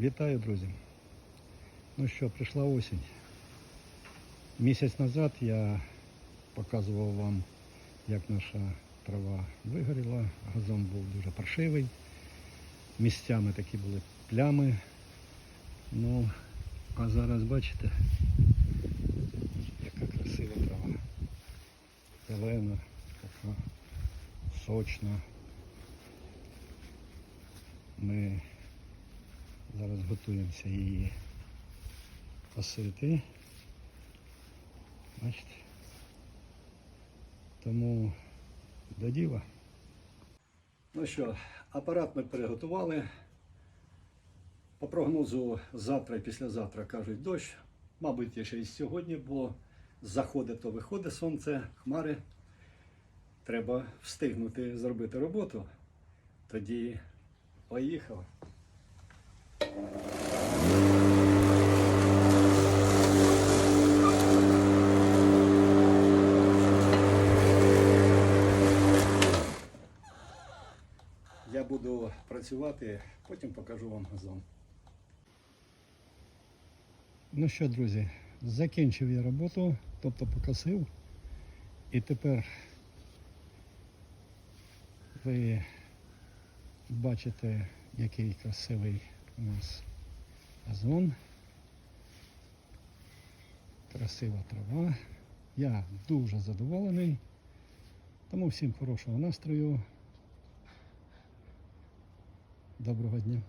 Вітаю, друзі. Ну що, прийшла осінь. Місяць назад я показував вам, як наша трава вигоріла. Газон був дуже паршивий. Місцями такі були плями. Ну, а зараз бачите, яка красива трава. Зелена, така сочна. Ми зараз готуємося її косити. Бачите? Тому до діла. Ну що, апарат ми переготували. По прогнозу завтра і післязавтра кажуть дощ. Мабуть, ще і сьогодні, бо заходить, то виходить сонце, хмари. Треба встигнути зробити роботу. Тоді поїхали. Я буду працювати, потім покажу вам газон. Ну що, друзі, закінчив я роботу, тобто покосив. І тепер ви бачите, який красивий у нас озон. Красива трава. Я дуже задоволений. Тому всім хорошого настрою. Доброго дня.